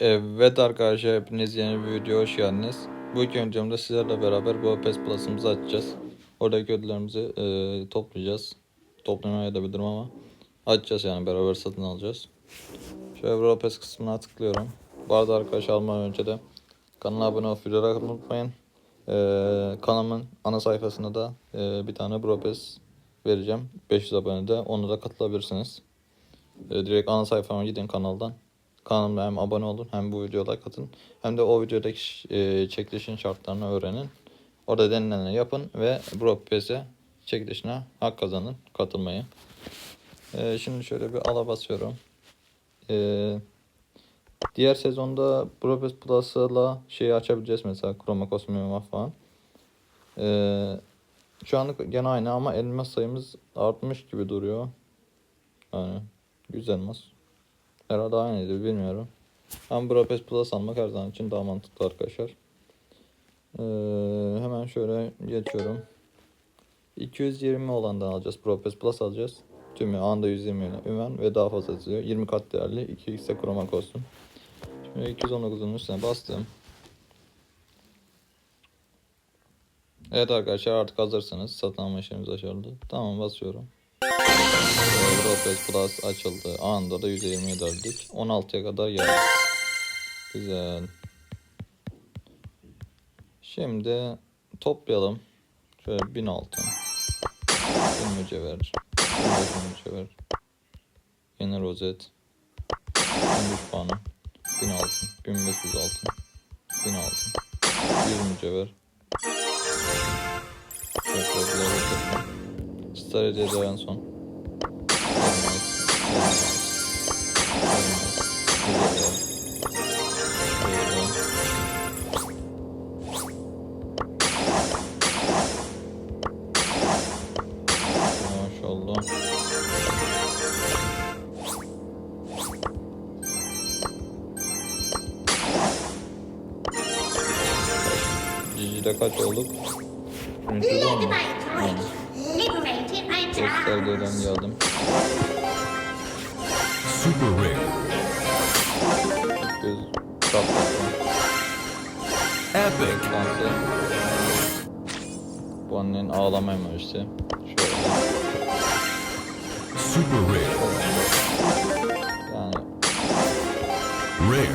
Evet arkadaşlar hepiniz yeni bir video hoş geldiniz. Bu iki videomda sizlerle beraber bu PES Plus'ımızı açacağız. Oradaki ödüllerimizi e, toplayacağız. Toplamaya da bilirim ama açacağız yani beraber satın alacağız. Şöyle Brawl Pass kısmına tıklıyorum. Bu arada arkadaşlar almadan önce de kanala abone olup atmayı unutmayın. E, kanalımın ana sayfasında da e, bir tane Brawl Pass vereceğim. 500 abonede onu da katılabilirsiniz. E, direkt ana sayfama gidin kanaldan. Kanalıma hem abone olun hem bu videoya like atın. Hem de o videodaki e, çekilişin şartlarını öğrenin. Orada denilenleri yapın ve Broadpass'e çekilişine hak kazanın katılmayı. E, şimdi şöyle bir ala basıyorum. E, diğer sezonda Broadpass Plus'la şeyi açabileceğiz mesela Chroma Cosmeme falan. E, şu anlık gene aynı ama elmas sayımız artmış gibi duruyor. Yani 100 elmas. Herhalde aynıydı bilmiyorum. Ama Budapest Plus almak her zaman için daha mantıklı arkadaşlar. Ee, hemen şöyle geçiyorum. 220 olandan alacağız. Budapest Plus alacağız. Tümü anda 120 ümen ve daha fazla yazıyor. 20 kat değerli. 2x'e kromak olsun. Şimdi 219'un üstüne bastım. Evet arkadaşlar artık hazırsınız. Satın alma işlemimiz açıldı. Tamam basıyorum. Europes Plus açıldı. Anında da %27 aldık. 16'ya kadar geldik. Güzel. Şimdi toplayalım. Şöyle 1000 altın. 1000 mücevher. 1500 mücevher. Yeni rozet. 1300 puanı. 1000 altın. 1500 altın. 1000 altın. 100 mücevher. Şöyle Star hediyede en son. Cici'de kaç olduk? Üçüncü oldu Göstergeden geldim. Super Rare. Göz. Epic. Dansı. Bu annenin ağlama emojisi. Şöyle. Super Rare. Yani Rare.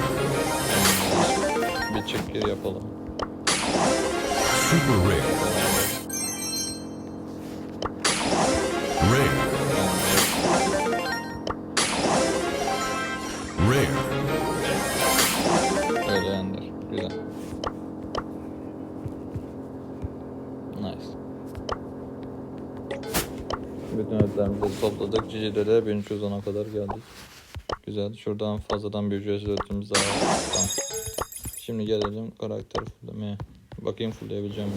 bir çık gir yapalım. Super. Rare. Rare. Bütün ödüllerimizi topladık. Cici'de de 1310'a kadar geldik. Güzel. Şuradan fazladan bir ücretsiz ödülümüz daha var. Tamam. Şimdi gelelim karakter fulllemeye. Bakayım fullleyebileceğim mi?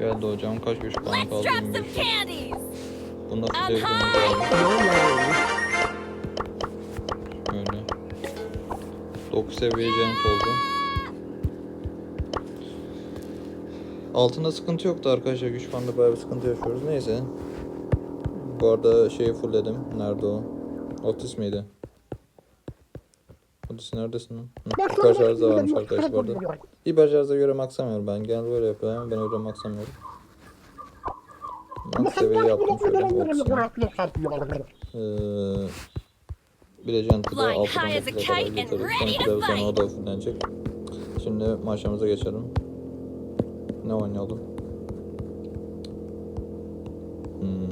Geldi hocam. Kaç güç puanı kaldı? drop 25. some candies. Bunda I'm fullleyebildiğimiz high. lazım. Öyle. 9 seviye cennet oldu. Altında sıkıntı yoktu arkadaşlar. Güç bandı bayağı bir sıkıntı yaşıyoruz. Neyse. Bu arada şeyi fullledim. Nerede o? Otis miydi? Otis neredesin lan? Hiper da varmış arkadaşlar bu arada. Hiper şarja göre maksamıyorum ben. Genel böyle yapıyorum ben öyle maksamıyorum. Max seviye yaptım şöyle. Otis'in. Ee, bir de kadar sonra o da fullenecek. Şimdi maçımıza geçelim. Ne oynayalım? Hmm.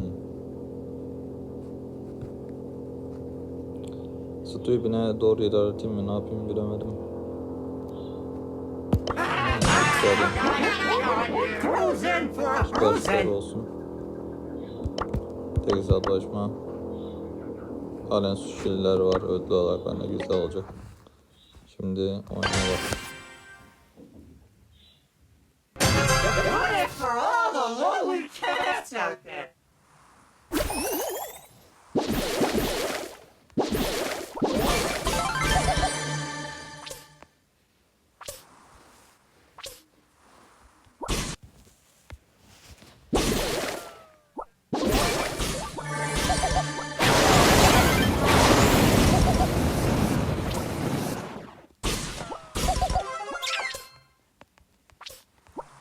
Stuyben'e doğru ilerleteyim mi? Ne yapayım bilemedim. Süperstar olsun. Tek hesaplaşma. Halen suçlular var. Ödül olarak bende güzel olacak. Şimdi oynayalım.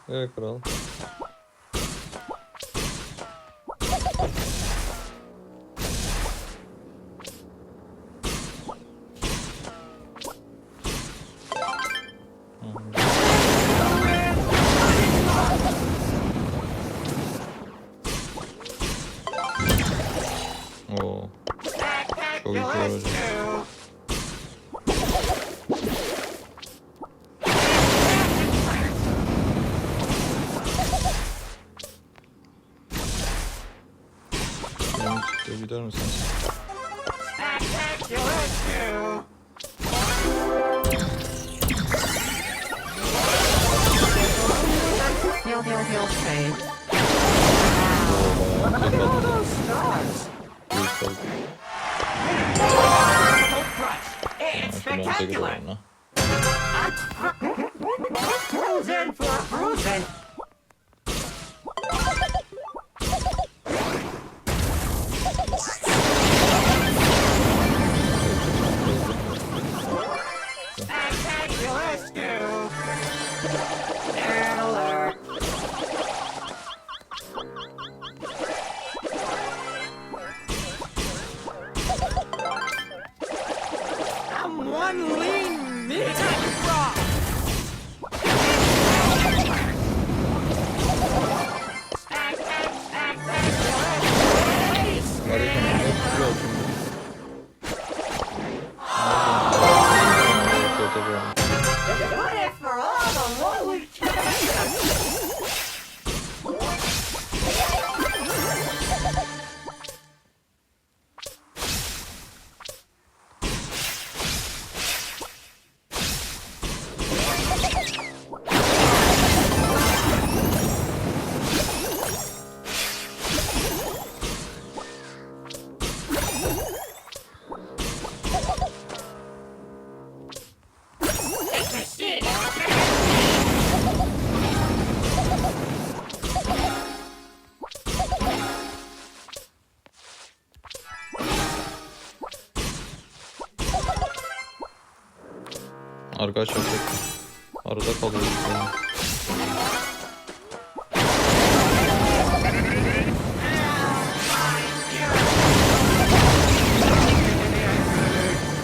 Evet kral. gider misiniz? He'll, Look at all those stars. It's spectacular. Arkadaşlar çok arada kalıyoruz. Yani.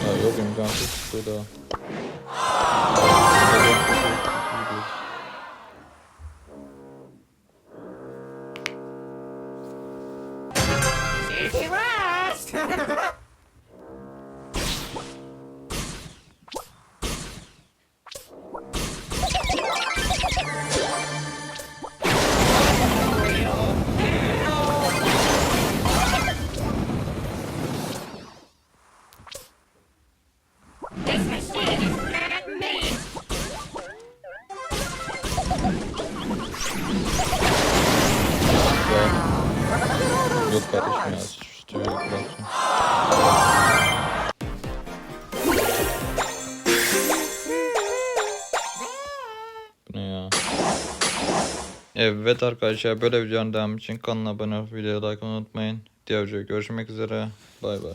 Ya yok imkansız çıkıyor daha. Yok kardeşim ya. Bıraksın. Bu ne ya? Evet arkadaşlar böyle videonun devamı için kanala abone olup videoya like unutmayın. Diğer videoda görüşmek üzere. Bay bay.